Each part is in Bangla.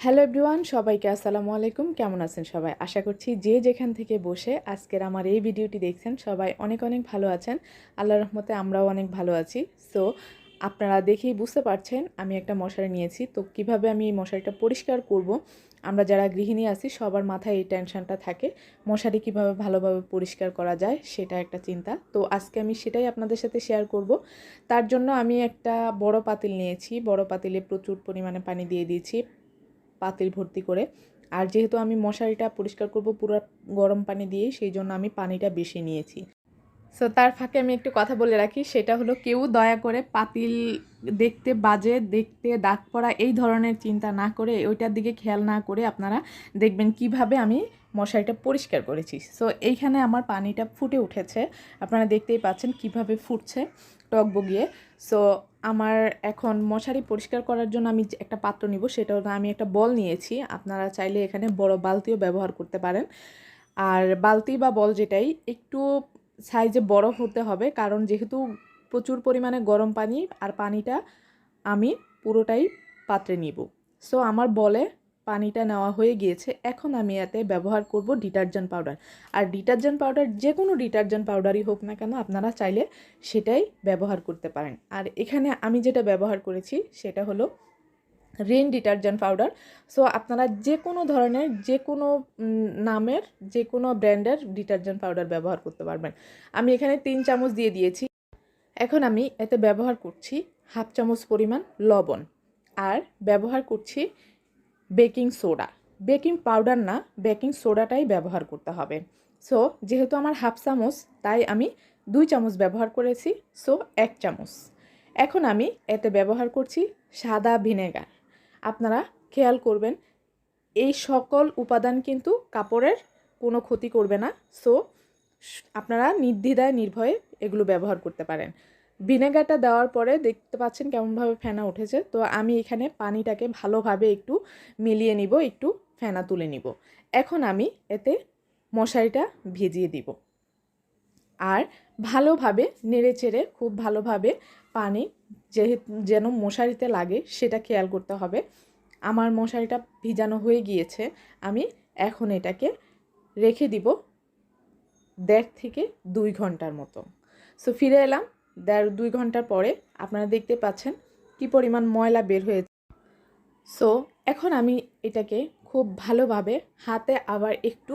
হ্যালো এভরিওয়ান সবাইকে আসসালামু আলাইকুম। কেমন আছেন সবাই? আশা করছি যে যেখান থেকে বসে আজকের আমার এই ভিডিওটি দেখছেন, সবাই অনেক অনেক ভালো আছেন। আল্লাহ রহমতে আমরাও অনেক ভালো আছি। সো আপনারা দেখেই বুঝতে পারছেন, আমি একটা মশারি নিয়েছি। তো কীভাবে আমি এই মশারিটা পরিষ্কার করব? আমরা যারা গৃহিণী আছি, সবার মাথায় এই টেনশনটা থাকে। মশারি কীভাবে ভালোভাবে পরিষ্কার করা যায়, সেটা একটা চিন্তা। তো আজকে আমি সেটাই আপনাদের সাথে শেয়ার করব। তার জন্য আমি একটা বড় পাতিল নিয়েছি। বড় পাতিলে প্রচুর পরিমাণে পানি দিয়ে দিয়েছি। পাতিল ভর্তি করে। আর যেহেতু আমি মশারিটা পরিষ্কার করব পুরো গরম পানি দিয়ে, সেই জন্য আমি পানিটা বেশি নিয়েছি। সো তার ফাঁকে আমি একটু কথা বলে রাখি, সেটা হলো কেউ দয়া করে পাতিল দেখতে বাজে, দেখতে দাগ পড়া এই ধরনের চিন্তা না করে, ওইটার দিকে খেয়াল না করে আপনারা দেখবেন কীভাবে আমি মশারিটা পরিষ্কার করেছি। সো এইখানে আমার পানিটা ফুটে উঠেছে। আপনারা দেখতেই পাচ্ছেন কীভাবে ফুটছে টক বগিয়ে সো আমার এখন মশারি পরিষ্কার করার জন্য আমি একটা পাত্র নিব, সেটা হলো আমি একটা বল নিয়েছি। আপনারা চাইলে এখানে বড় বালতিও ব্যবহার করতে পারেন। আর বালতি বা বল যেটাই, একটু সাইজে বড় হতে হবে, কারণ যেহেতু প্রচুর পরিমাণে গরম পানি, আর পানিটা আমি পুরোটাই পাত্রে নিব। সো আমার বলে পানিটা নেওয়া হয়ে গিয়েছে, এখন আমি এতে ব্যবহার করব ডিটারজেন্ট পাউডার। আর ডিটারজেন্ট পাউডার যে কোনো ডিটারজেন্ট পাউডারই হোক না কেন, আপনারা চাইলে সেটাই ব্যবহার করতে পারেন। আর এখানে আমি যেটা ব্যবহার করেছি, সেটা হলো রেন ডিটারজেন্ট পাউডার। সো, আপনারা যে কোনো ধরনের, যে কোনো নামের, যে কোনো ব্র্যান্ডের ডিটারজেন্ট পাউডার ব্যবহার করতে পারবেন। আমি এখানে তিন চামচ দিয়ে দিয়েছি। এখন আমি এতে ব্যবহার করছি হাফ চামচ পরিমাণ লবণ। আর ব্যবহার করছি বেকিং সোডা। বেকিং পাউডার না, বেকিং সোডাটাই ব্যবহার করতে হবে। সো যেহেতু আমার হাফ চামচ, তাই আমি দুই চামচ ব্যবহার করেছি সো এক চামচ। এখন আমি এতে ব্যবহার করছি সাদা ভিনেগার। আপনারা খেয়াল করবেন, এই সকল উপাদান কিন্তু কাপড়ের কোনো ক্ষতি করবে না। সো আপনারা নির্দ্বিধায়, নির্ভয়ে এগুলো ব্যবহার করতে পারেন। ভিনেগারটা দেওয়ার পরে দেখতে পাচ্ছেন কেমনভাবে ফেনা উঠেছে। তো আমি এখানে পানিটাকে ভালোভাবে একটু মিলিয়ে নিব, একটু ফেনা তুলে নিব। এখন আমি এতে মশারিটা ভিজিয়ে দিব। আর ভালোভাবে নেড়ে চেড়ে খুব ভালোভাবে পানি যেহেতু, যেন মশারিতে লাগে সেটা খেয়াল করতে হবে। আমার মশারিটা ভিজানো হয়ে গিয়েছে, আমি এখন এটাকে রেখে দিব দেড় থেকে দুই ঘণ্টার মতো। সো ফিরে এলাম দেড় দুই ঘণ্টার পরে আপনারা দেখতে পাচ্ছেন কি পরিমাণ ময়লা বের হয়েছে। সো এখন আমি এটাকে খুব ভালোভাবে হাতে আবার একটু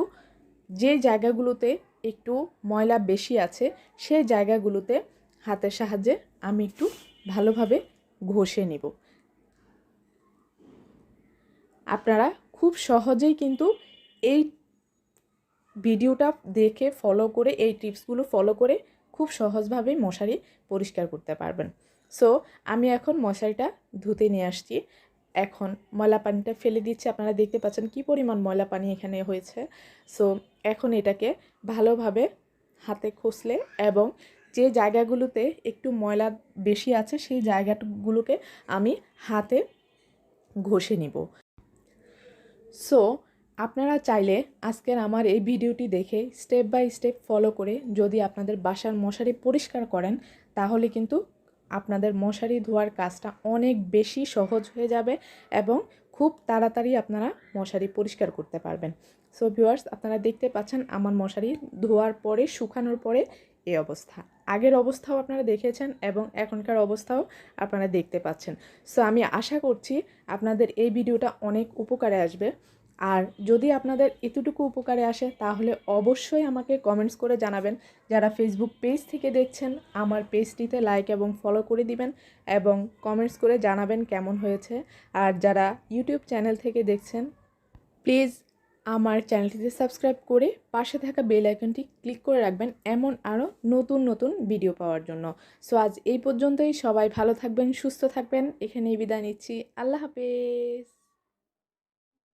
যে জায়গাগুলোতে একটু ময়লা বেশি আছে, সেই জায়গাগুলোতে হাতের সাহায্যে আমি একটু ভালোভাবে ঘষে নিব। আপনারা খুব সহজেই কিন্তু এই ভিডিওটা দেখে ফলো করে, এই টিপসগুলো ফলো করে খুব সহজভাবে মশারি পরিষ্কার করতে পারবেন। সো আমি এখন মশারিটা ধুতে নিয়ে আসছি। এখন ময়লা পানিটা ফেলে দিচ্ছি। আপনারা দেখতে পাচ্ছেন কি পরিমাণ ময়লা পানি এখানে হয়েছে। সো এখন এটাকে ভালোভাবে হাতে খসলে এবং যে জায়গাগুলোতে একটু ময়লা বেশি আছে, সেই জায়গাগুলোকে আমি হাতে ঘষে নিব। সো আপনারা চাইলে আজকের আমার এই ভিডিওটি দেখে স্টেপ বাই স্টেপ ফলো করে যদি আপনাদের বাসার মশারি পরিষ্কার করেন, তাহলে কিন্তু আপনাদের মশারি ধোয়ার কাজটা অনেক বেশি সহজ হয়ে যাবে এবং খুব তাড়াতাড়ি আপনারা মশারি পরিষ্কার করতে পারবেন। সো ভিউয়ার্স আপনারা দেখতে পাচ্ছেন আমার মশারি ধোয়ার পরে, শুকানোর পরে এই অবস্থা। আগের অবস্থাও আপনারা দেখেছেন এবং এখনকার অবস্থাও আপনারা দেখতে পাচ্ছেন। সো আমি আশা করছি আপনাদের এই ভিডিওটা অনেক উপকারে আসবে। আর যদি আপনাদের এতটুকু উপকারে আসে, তাহলে অবশ্যই আমাকে কমেন্টস করে জানাবেন। যারা ফেসবুক পেজ থেকে দেখছেন, আমার পেজটিতে লাইক এবং ফলো করে দিবেন এবং কমেন্টস করে জানাবেন কেমন হয়েছে। আর যারা ইউটিউব চ্যানেল থেকে দেখছেন প্লিজ আমার চ্যানেলটিতে সাবস্ক্রাইব করে পাশে থাকা বেল আইকনটি ক্লিক করে রাখবেন এমন আরও নতুন নতুন ভিডিও পাওয়ার জন্য। সো আজ এই পর্যন্তই। সবাই ভালো থাকবেন, সুস্থ থাকবেন। এখানেই বিদায় নিচ্ছি। আল্লাহ হাফেজ।